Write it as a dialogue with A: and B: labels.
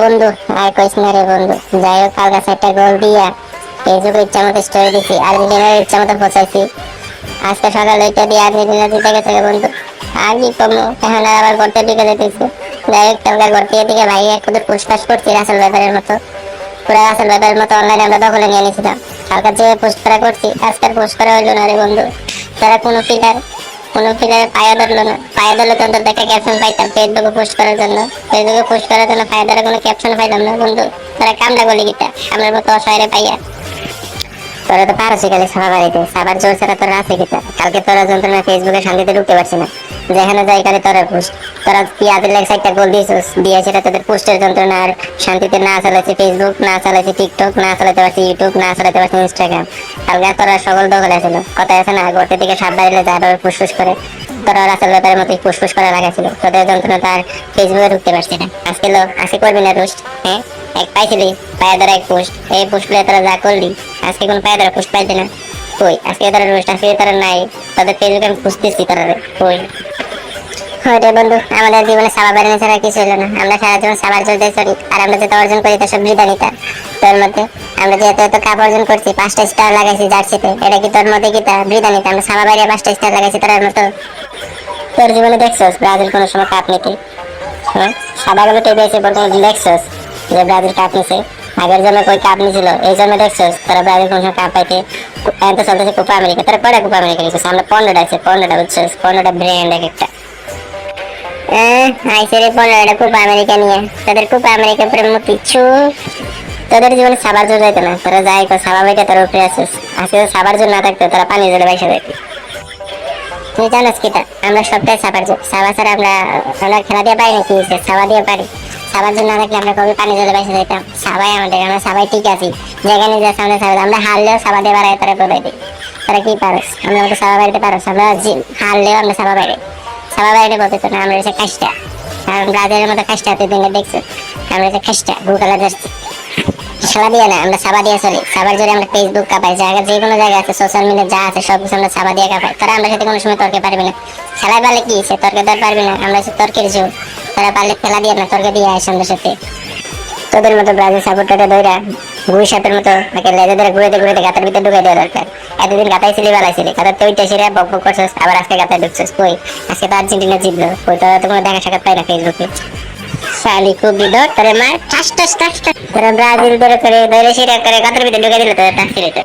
A: বন্ধু, আর কইস না রে বন্ধু। যাই হোক কাল কাছে একটা গোল দিয়া ফেসবুকে ইচ্ছা মতো স্টোরি দিছি আর্জেন্টিনার ইচ্ছা মতো পৌঁছাইছি আজকে সকালে ওইটা দিয়ে আর্জেন্টিনা জিতে গেছে রে বন্ধু। আর কি কমো, এখন আবার গড়তে দিকে যেতেছি। যাই হোক তোমরা গড়তে দিকে ভাই, এক কুদুর পুষ্পাস করছি রাসেল ব্যাপারের মতো। পুরো রাসেল ব্যাপারের মতো অনলাইনে আমরা দখলে নিয়ে নিয়েছিলাম কালকে যে পোস্ট করা করছি আজকাল পোস্ট করা হইল না রে বন্ধু। তারা কোনো ফিগার কোনো ফিলারে পায়া ধরলো না। পায়া ধরলে তো অন্তত একটা ক্যাপশন পাইতাম ফেসবুকে পোস্ট করার জন্য। ফেসবুকে পোস্ট করার জন্য পায়া ধরে কোনো ক্যাপশন পাইতাম না, বন্ধু। তারা কামটা গলি গিতা আমার মতো অসহায় পাইয়া। তোরা তো পারছি খালি সাবা বাড়িতে, সাবার জোর ছাড়া তোরা আছে গিতা কালকে তোরা যন্ত্রণা ফেসবুকে শান্তিতে ঢুকতে পারছি না। যেখানে যাই খালি তোরা পোস্ট তোরা পিয়াদের লেগ সাইডটা গোল দিয়েছিস, দিয়ে সেটা তোদের পোস্টের যন্ত্রণা আর শান্তিতে না চালাইছে ফেসবুক না চালাইছে টিকটক না চালাতে পারছি ইউটিউব না চালাতে পারছি ইনস্টাগ্রাম কালকে তোরা সকল দখলে ছিল। কথা আছে না গোটে দিকে সাপ বাড়িলে যা ভাবে ফুসফুস করে। তোরা রাসেল ব্যাপারের মতো ফুসফুস করা লাগাছিল তোদের যন্ত্রণা তার ফেসবুকে ঢুকতে পারছি না। আজকে লো, আজকে করবি না রোস্ট? হ্যাঁ? এক পাইছিলি? পায়ে ধরা এক পোস্ট। এই পোস্ট পেলে তোরা যা করলি, আজকে কোন পায়ে ধরা পোস্ট পাইছে না। কই? আজকে তারা রোস্ট? আজকে তারা নাই। তাদের ফেসবুকে আমি খুঁজতেছি তারা কই? হয়তো বন্ধু, আমাদের জীবনে সাবা বেড়ে ছাড়া কিছু হলো না। আমরা সারা জীবন সাবার চলতে চলি, আর আমরা যেটা অর্জন করি তা সব বৃদানিতা তোর মধ্যে আমরা যে এত এত কাপ অর্জন করছি, পাঁচটা স্টার লাগাইছি জার্সিতে, এটা কি তোর মধ্যে কি তা বৃদানিতা আমরা সাবা বাইরে পাঁচটা স্টার লাগাইছি তার মতো? তোর জীবনে দেখছোস ব্রাজিল কোনো সময় কাপ নিতে? হ্যাঁ? সাদাগুলো টেপে এসে প্রথমে দেখছোস যে ব্রাজিল কাপ নিছে। আগের জন্য কই কাপ নিছিল, এই জন্য দেখছোস তারা ব্রাজিল কোনো সময় কাপ পাইতে? এখন তো চলতেছে কোপা আমেরিকা তারা কয়টা কোপা আমেরিকা আমরা পনেরোটা আছে, পনেরোটা বুঝছোস? পনেরোটা ব্র্যান্ড এক একটা। আইসে রে পনেরোটা কোপা আমেরিকা নিয়ে। তাদের কোপা আমেরিকা উপরে মুতিচ্ছু তোদের জীবনে সাবার জোর যাইতো না। তোরা যাই কর, সাবা বাইটা তোর উপরে আসিস আজকে সাবার জোর না থাকতো তোরা পানি জলে বাইসা দেখবি তুই জানিস কি তা, আমরা সবটাই সাবার জোর। সাবা ছাড়া আমরা আমরা খেলা দিয়ে পারি না কি হয়েছে সাবা দিয়ে পারি। সাবার জন্য থাকলে আমরা কবে পানি জলে বাইসা যেতাম সাবাই আমাদের, আমরা সবাই ঠিক আছি। যেখানে যা সামনে সাবা আমরা হারলেও সাবা দিয়ে বাড়াই তারা তোলাই দিই তারা কি পারস? আমরা মতো সাবা বাড়িতে পারস? আমরা হারলেও আমরা সাবা বাইরে সাবা বাইরে বলতে তো না, আমরা কাজটা কারণ ব্রাজিলের মতো কাজটা তুই দিনে দেখছ। আমরা হচ্ছে কাজটা যাচ্ছি খেলা দিয়ে না, আমরা সাবা দিয়ে চলি সাবার জোরে আমরা ফেসবুক কাপাই জায়গা যে কোনো জায়গা আছে সোশ্যাল মিডিয়া যা আছে, সব কিছু আমরা সাবা দিয়ে কাপাই। তারা আমরা সাথে কোনো সময় তর্কে পারবি না। খেলায় পারলে কি সে তর্কে তোর পারবি না। আমরা হচ্ছে তর্কের জোর তারা পারলে খেলা দিয়ে না, তর্কে দিয়ে আসে আমাদের সাথে। তোদের মতো ব্রাজিল সাপোর্টারে দইরা গুই সাপের মতো নাকি লেজে ধরে ঘুরেতে ঘুরেতে গাতার ভিতরে ঢুকে দেওয়া দরকার। এতদিন গাতাই ছিলি বেলাইছিলি গাতার তো ওইটা সেরে বক বক করছিস, আবার আজকে গাতায় ঢুকছিস। কই? আজকে তো আর্জেন্টিনা জিতলো। কই তো তো কোনো দেখা সাক্ষাৎ পাই না ফেসবুকে। শালি খুব বিদর তোরে মার। ঠাস ঠাস ঠাস ঠাস। তোরা ব্রাজিল ধরে করে, ধরে সেরে করে গাতার ভিতরে ঢুকে দিল তোদের টাস ছিলি তো